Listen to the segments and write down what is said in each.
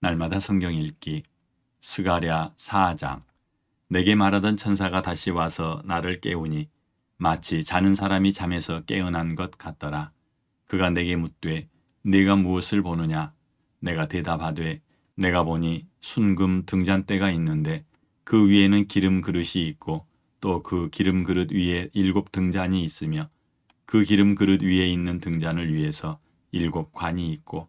날마다 성경 읽기 스가랴 4장 내게 말하던 천사가 다시 와서 나를 깨우니 마치 자는 사람이 잠에서 깨어난 것 같더라. 그가 내게 묻되 네가 무엇을 보느냐? 내가 대답하되 내가 보니 순금 등잔대가 있는데 그 위에는 기름 그릇이 있고 또 그 기름 그릇 위에 일곱 등잔이 있으며 그 기름 그릇 위에 있는 등잔을 위해서 일곱 관이 있고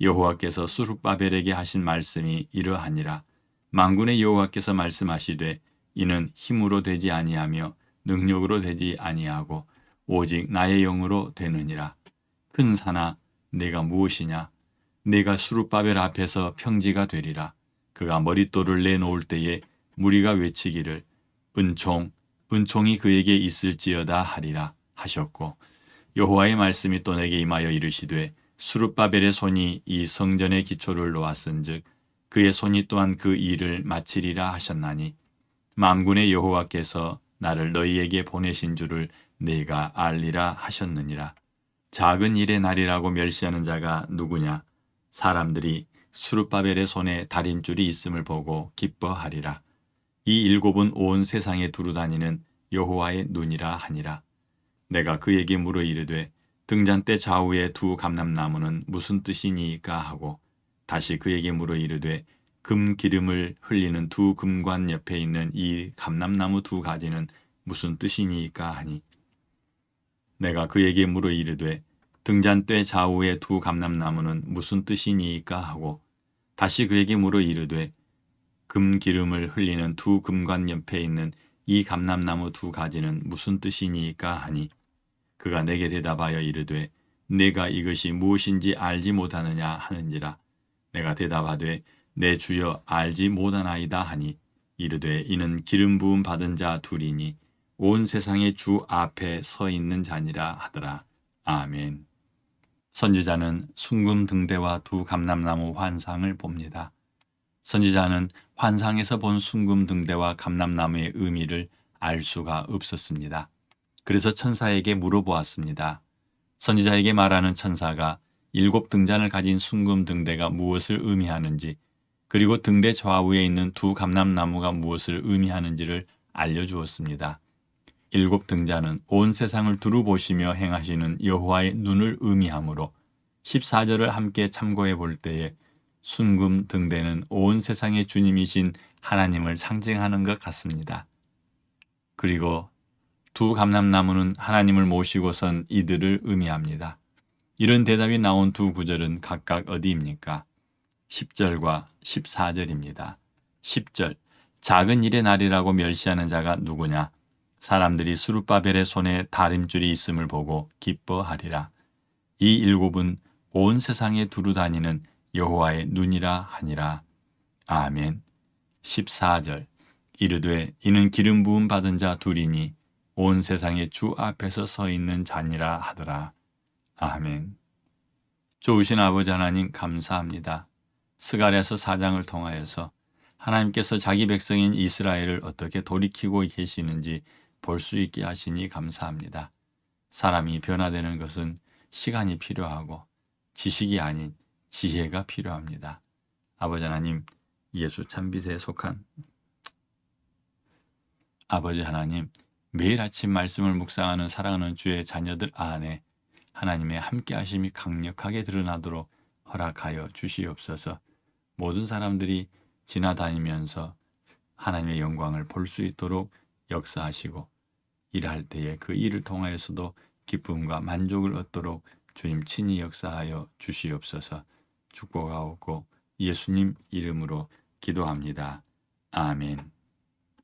여호와께서 수룹바벨에게 하신 말씀이 이러하니라. 만군의 여호와께서 말씀하시되 이는 힘으로 되지 아니하며 능력으로 되지 아니하고 오직 나의 영으로 되느니라. 큰 산아 내가 무엇이냐? 내가 수룹바벨 앞에서 평지가 되리라. 그가 머릿돌을 내놓을 때에 무리가 외치기를 은총 은총이 그에게 있을지어다 하리라 하셨고 여호와의 말씀이 또 내게 임하여 이르시되 수룹바벨의 손이 이 성전의 기초를 놓았은즉 그의 손이 또한 그 일을 마치리라 하셨나니 만군의 여호와께서 나를 너희에게 보내신 줄을 내가 알리라 하셨느니라. 작은 일의 날이라고 멸시하는 자가 누구냐? 사람들이 수룹바벨의 손에 다림줄이 있음을 보고 기뻐하리라. 이 일곱은 온 세상에 두루 다니는 여호와의 눈이라 하니라. 내가 그에게 물어 이르되 등잔대 좌우의 두 감람나무는 무슨 뜻이니까 하고 다시 그에게 물어 이르되 금 기름을 흘리는 두 금관 옆에 있는 이 감람나무 두 가지는 무슨 뜻이니까 하니? 내가 그에게 물어 이르되 등잔대 좌우의 두 감람나무는 무슨 뜻이니까 하고 다시 그에게 물어 이르되 금 기름을 흘리는 두 금관 옆에 있는 이 감람나무 두 가지는 무슨 뜻이니까 하니 그가 내게 대답하여 이르되 내가 이것이 무엇인지 알지 못하느냐 하는지라 내가 대답하되 내 주여 알지 못하나이다 하니 이르되 이는 기름 부음 받은 자 둘이니 온 세상의 주 앞에 서 있는 자니라 하더라 아멘 선지자는 순금 등대와 두 감람나무 환상을 봅니다. 선지자는 환상에서 본 순금 등대와 감람나무의 의미를 알 수가 없었습니다. 그래서 천사에게 물어보았습니다. 선지자에게 말하는 천사가 일곱 등잔을 가진 순금 등대가 무엇을 의미하는지 그리고 등대 좌우에 있는 두 감람나무가 무엇을 의미하는지를 알려주었습니다. 일곱 등잔은 온 세상을 두루 보시며 행하시는 여호와의 눈을 의미하므로 14절을 함께 참고해 볼 때에 순금 등대는 온 세상의 주님이신 하나님을 상징하는 것 같습니다. 그리고 두 감람나무는 하나님을 모시고선 이들을 의미합니다. 이런 대답이 나온 두 구절은 각각 어디입니까? 10절과 14절입니다. 10절 작은 일의 날이라고 멸시하는 자가 누구냐? 사람들이 수룹바벨의 손에 다림줄이 있음을 보고 기뻐하리라. 이 일곱은 온 세상에 두루 다니는 여호와의 눈이라 하니라. 아멘. 14절 이르되 이는 기름 부음 받은 자 둘이니 온 세상의 주 앞에서 서 있는 자니라 하더라. 아멘. 좋으신 아버지 하나님 감사합니다. 스가랴서 사장을 통하여서 하나님께서 자기 백성인 이스라엘을 어떻게 돌이키고 계시는지 볼 수 있게 하시니 감사합니다. 사람이 변화되는 것은 시간이 필요하고 지식이 아닌 지혜가 필요합니다. 아버지 하나님, 예수 참빛에 속한 아버지 하나님, 매일 아침 말씀을 묵상하는 사랑하는 주의 자녀들 안에 하나님의 함께하심이 강력하게 드러나도록 허락하여 주시옵소서. 모든 사람들이 지나다니면서 하나님의 영광을 볼 수 있도록 역사하시고 일할 때에 그 일을 통하여서도 기쁨과 만족을 얻도록 주님 친히 역사하여 주시옵소서 축복하옵고 예수님 이름으로 기도합니다. 아멘.